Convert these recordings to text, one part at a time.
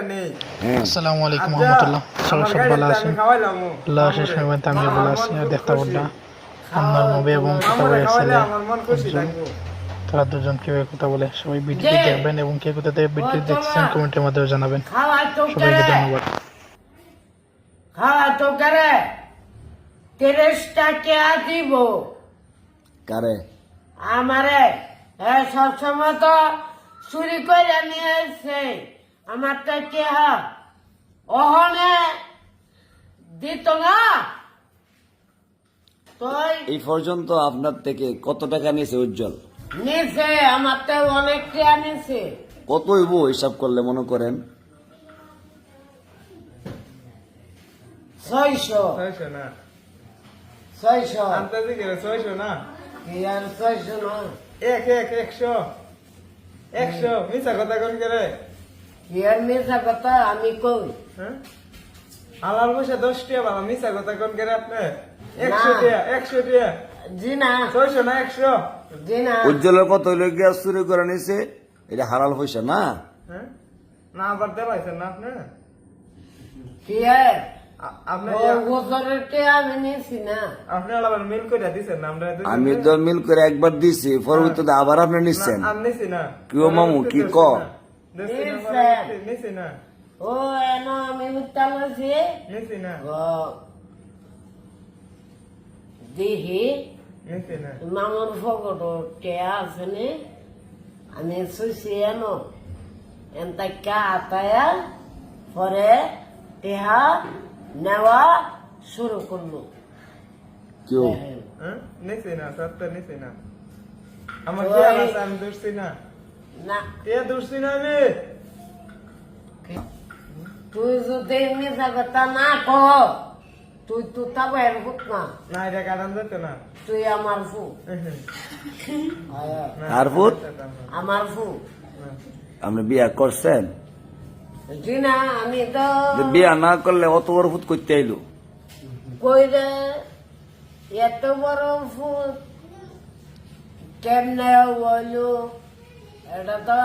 নেই। আসসালামু আলাইকুম আচ্ছা, রহমতুল্লাহ। সবাই সব ভালো আছেন। আল্লাহ শেষ সময় আমি ভালো আছি। আর দেখতে পারলাম আমার নবী এবং কথা বলে ছেলে আমার মন খুশি উজ্জ্বল। থাকব। তারা দুজন কীভাবে কথা বলে সবাই ভিডিওটি দেখবেন এবং কে কোথা থেকে ভিডিও দেখছেন কমেন্টের মাধ্যমে জানাবেন। সবাইকে ধন্যবাদ। খাওয়া তো করে তিরিশটা কে দিব। কারে? আমারে। এ সবসময় তো চুরি করে নিয়ে এসছে আমার তো কে ওহনে দিত না এই পর্যন্ত আপনার থেকে কত টাকা নিয়েছে উজ্জ্বল নিছে আমার তো অনেক টিয়া নিছে কত হইব হিসাব করলে মনে করেন ছয়শো ছয়শো না। ছয়শো ছয়শো না? কি আর ছয়শো না এক, এক, একশো। একশো। মিছা কথা কোন করে? কথা আমি কই হ্যাঁ? হালাল পয়সা দশ টিয়া বাবা, মিছা কথা কোন করে আপনি? একশো না। টিয়া, একশো টিয়া। জি না ছয়শো না একশো? জি না উজ্জ্বলের কত হইলে গিয়া চুরি করে নিয়েছে এটা পয়সা না হ্যাঁ? না আবার দেবাইছেন না আপনি? কি আমি না মিল করে দিছেন না আমরা তো মিল করে একবার দিছি পরবর্তীতে আবার আপনি নিচ্ছেন নিছি কি মামু, কি ক? ও এন আমি উত্তাল আছি নিছি না, দিহি নিছি না। মামুর ফকট টিয়া আছে নি আমি শুইছি এন এনতাক্কা আতায়া পরে টিহা নেওয়া শুরু করল কেউ হ্যাঁ? নিছি না, সত্য নিছি না। আমার আমি দূরছি না। না। আমি। তুই যদি কথা না তুই তো ফুট না। না, এটা কাটান যেত না। তুই আমার ফু না, তারপর? আমার ফু আপনি বিয়া করছেন? জি না আমি তো বিয়া না করলে অত বড় ফুট করতে আইলো? কইরে এত বড় ফু কেমনে হইল? এটা তো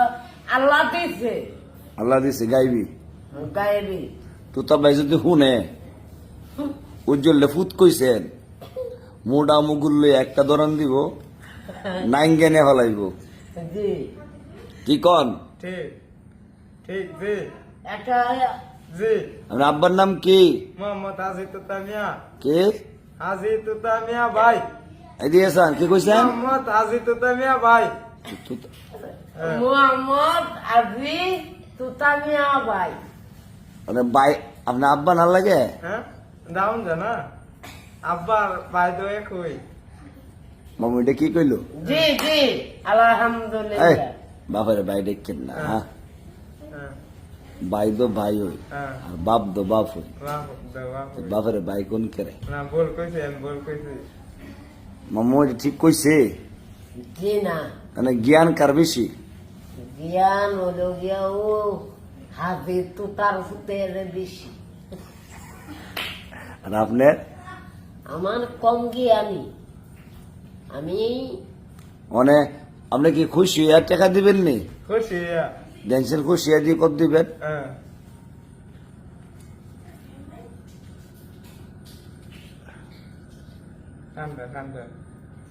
আল্লাহ দিছে। আল্লাহ দিছে গাইবি। গাইবি। তো তবে যদি শুনে উজ্জ্বল ফুট কইছেন মোটা মুগুল একটা দরন দিব নাইঙ্গেনে ফলাইব জি। কি কন? ঠিক ঠিক জি। একটা জি। আপনার আব্বার নাম কি? মোহাম্মদ হাজি তুতা মিয়া। কে? হাজি তুতা মিয়া ভাই। এদিকে কি কইছেন? মোহাম্মদ হাজি তুতা মিয়া ভাই। তু-। মোহাম্মদ আবি তুতামিয়া ভাই। মানে বাই আপনার আব্বা না লাগে? হ্যাঁ দাউন জানা। আব্বার ভাই তো একই। মামু এটা কি কইলো? জি জি আলহামদুলিল্লাহ। বাপরে ভাই দেখছেন না হ্যাঁ? হ্যাঁ? ভাই তো ভাই হই হ্যাঁ। আর বাপ তো বাপ হই। বাপরে ভাই কোন করে? না বল কইছে বল কইছি। মামু এটা ঠিক কইছে? জি না। মানে জ্ঞান কার বেশি? জ্ঞান হলো গিয়া ও হাতে তুতার ফুটের বেশি। আর আপনার? আমার কম জ্ঞানী। আমি মানে আপনি কি খুশি? আর টাকা দিবেন নি? খুশি ড্যান্সের খুশি আর দিয়ে কত দিবেন? হ্যাঁ। ঠান্ডা ঠান্ডা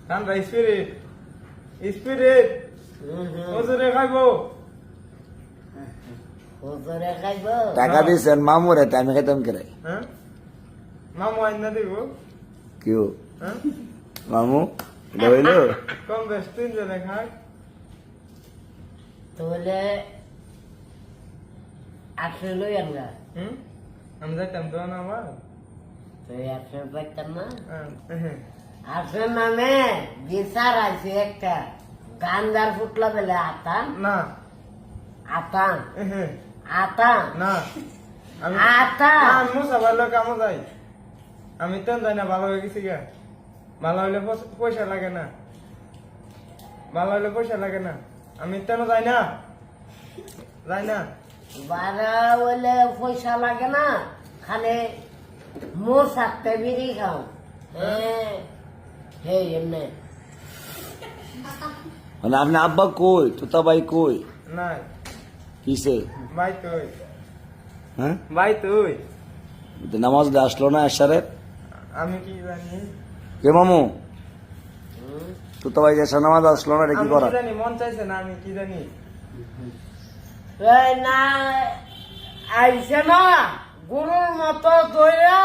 ঠান্ডা স্পিরিট। স্পিরিট ওজনে খাইবো হুজুরে খাইব টাকা দিয়েছেন মামুরে তাই আমি খাইতাম করে হ্যাঁ মামু আইনা দিব কেউ হ্যাঁ মামু এটা হইল কম বেশ তিনজনে খাই তাহলে আটশো লই আমরা হুম আমি যাইতাম তো না আমার তুই আটশো পাইতাম না হ্যাঁ আটশো নামে বিচার আছে একটা। গান্দার ফুটলা বেলে আতান? না। আতান? হ্যাঁ আতান? না। আমি আতা। না, আমি ভালো কামও যাই। আমি তেন যাই না ভালো হয়ে গেছি গা ভালো হইলে পয়সা- লাগে না। ভালো হইলে পয়সা লাগে না। আমি তেন যাই না। যাই না। বারা বলে পয়সা লাগে না খালি মো সাতটা বিড়ি খাও। হ্যাঁ। হে এমনি মানে আপনি আব্বা কই? তোতা ভাই কই? নাই। কিসে? ভাই তুই। হ্যাঁ? ভাই তুই। নামাজ আসলো না এসারে আমি কি জানি? কে মামু? তো তো ভাই এসা নামাজ আসলো না কি করা জানি? মন চাইছে না আমি কি জানি? না আইছে না গরুর মতো দইরা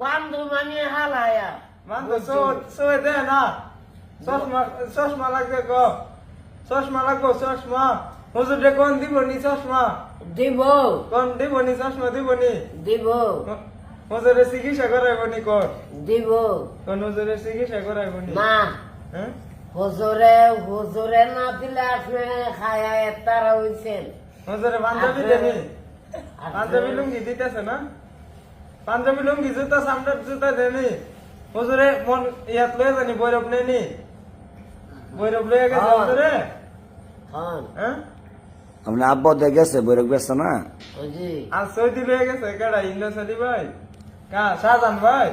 বান্ধু মানিয়ে হালায়া। মান তো সয়ে দে না। চশমা চশমা লাগবে গো। চশমা লাগবো চশমা। হুজুর রে কোন দিব নি চশমা? দিব। কোন দিব নি চশমা দিব। নি দিব হুজুরে চিকিৎসা করাইব নি কর। দিব। কোন হুজুরে চিকিৎসা করাইব নি। না হুজুরে হুজুরে না দিলে আপনি খায়া তারা হইছেন। হুজুরে পাঞ্জাবি দেনি পাঞ্জাবি লুঙ্গি দিতেছে না? পাঞ্জাবি লুঙ্গি জুতা সামনের জুতা দেনি? হুজুরে মন ইয়াত লয়ে জানি বৈরব নেনি বৈরব লয়ে গেছে হ্যাঁ। হুজুরে? হ্যাঁ? আপনি আব্বা দিয়ে গেছে বৈরক ব্যস্ত না? আর সৌদি লয়ে গেছে কেডা? ইন্দো সৌদি ভাই? কা শাহজান ভাই?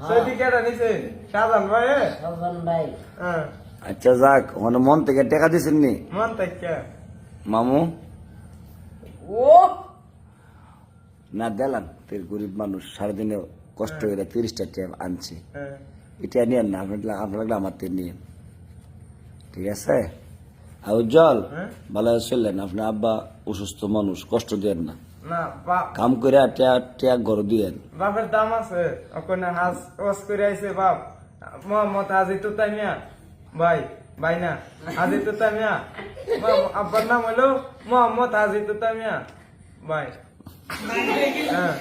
সৌদি কেডা নিছে? শাহজান ভাই এ? সজন ভাই। হ্যাঁ। আচ্ছা যাক মানে মন থেকে টাকা দিছেন নি? মন তাইকা মামু? ও! না দিলাম তোর গরিব মানুষ সারাদিনে কষ্ট করে তিরিশটা ট্যাপ আনছি। এটা নিয়েন না আপনার আপনার লাগলে আমার তে নিয়েন ঠিক আছে? আর উজ্জ্বল? ভালো চললেন আপনার আব্বা অসুস্থ মানুষ কষ্ট দেন না। কাম করে ট্যাগ ট্যাগ ঘর দিয়েন বাপের দাম আছে ওখানে হাজ ওয়াজ করে আইছে বাপ। মোহাম্মদ হাজি তুতামিয়া ভাই ভাই না হাজি তুতামিয়া মা- আব্বার নাম হলো মোহাম্মদ হাজি তুতামিয়া ভাই। হ্যাঁ।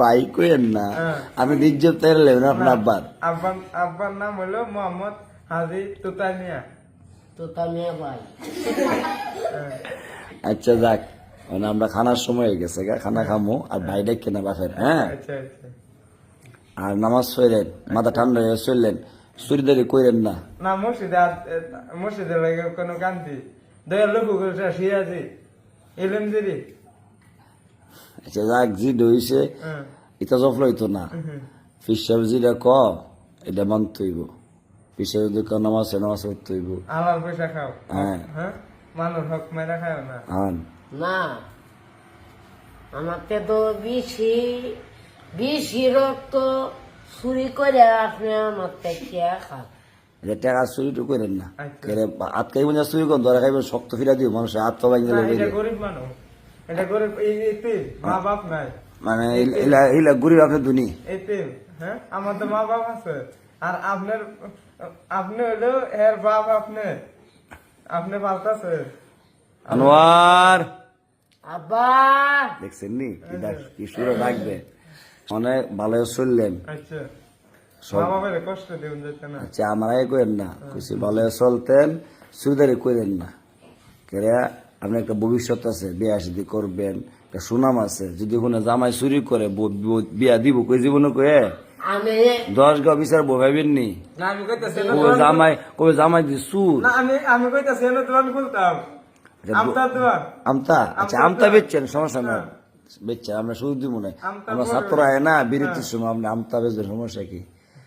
ভাই কইেন না। হ্যাঁ। আমি ইজ্জত তাইলেন আপনার আব্বার। আব্বার আব্বার নাম হলো মোহাম্মদ হাজি তুতামিয়া তো তামিয়া ভাই। হ্যাঁ। আচ্ছা যাক। মানে আমরা খানার সময় হয়ে গেছে গা, খানা খামো আর ভাই ডেকে না বাপের হ্যাঁ? আচ্ছা আচ্ছা। আর নামাজ পড়লেন মাথা ঠান্ডা হয়ে চললেন সুরিদারি কইরেন না? না মসজিদে আর মসজিদে লাগে কোনো কান্তি দয়াল লোক সিরাজি। এলেম দিদি আচ্ছা যাক জি হ্যাঁ। এটা জফল হইতো না। ফিসাব যেটা ক এটা মানতে হইব। ফিসাব যদি ক নামাজ হয়, নামাজ হইব। হালাল পয়সা খাও। হ্যাঁ। হ্যাঁ? মানুষ হক মেরা খাও না। আন। না। আমাকে তো বেশি বেশি রক্ত চুরি করে আপনি আমার থেকে খান। এটা টাকা চুরি তো করেন না। আচ্ছা। কেরে হাত খাইব না চুরি করেন ধরা খাইবেন শক্ত ফিরা দিব মানুষের হাত তো ভাঙিয়ে না, দেবে এটা গরিব এই মা বাপ নাই। মানে ইলা- ইলা ইলা গরিব আপনার দুনি এতে হ্যাঁ? আমার তো মা বাপ আছে। আর আপনার আপনি হলো এর বাপ আপনি। আপনি পাল্টাছে আনোয়ার! আব্বা! দেখছেন নি? কি ডাক- কি সুরে ডাকবে অনেক ভালো চললেন। আচ্ছা। না। আচ্ছা আমারাই করেন না। খুশি ভালো চলতেন সুবিধারে করেন না। কেরে আপনার একটা ভবিষ্যৎ আছে বিয়া শাদি করবেন একটা সুনাম আছে যদি কোনো জামাই চুরি করে বিয়া দিব কই জীবনে কয়ে দশ গা বিচার নি? জামাই কবে জামাই দি আচ্ছা, আমতা আচ্ছা আমতা বেচছেন সমস্যা না বেচছেন আমরা শুধু দিব না। আমরা ছাত্র আয় না বিরতির সময় আপনি আমতা বেচবেন সমস্যা কি?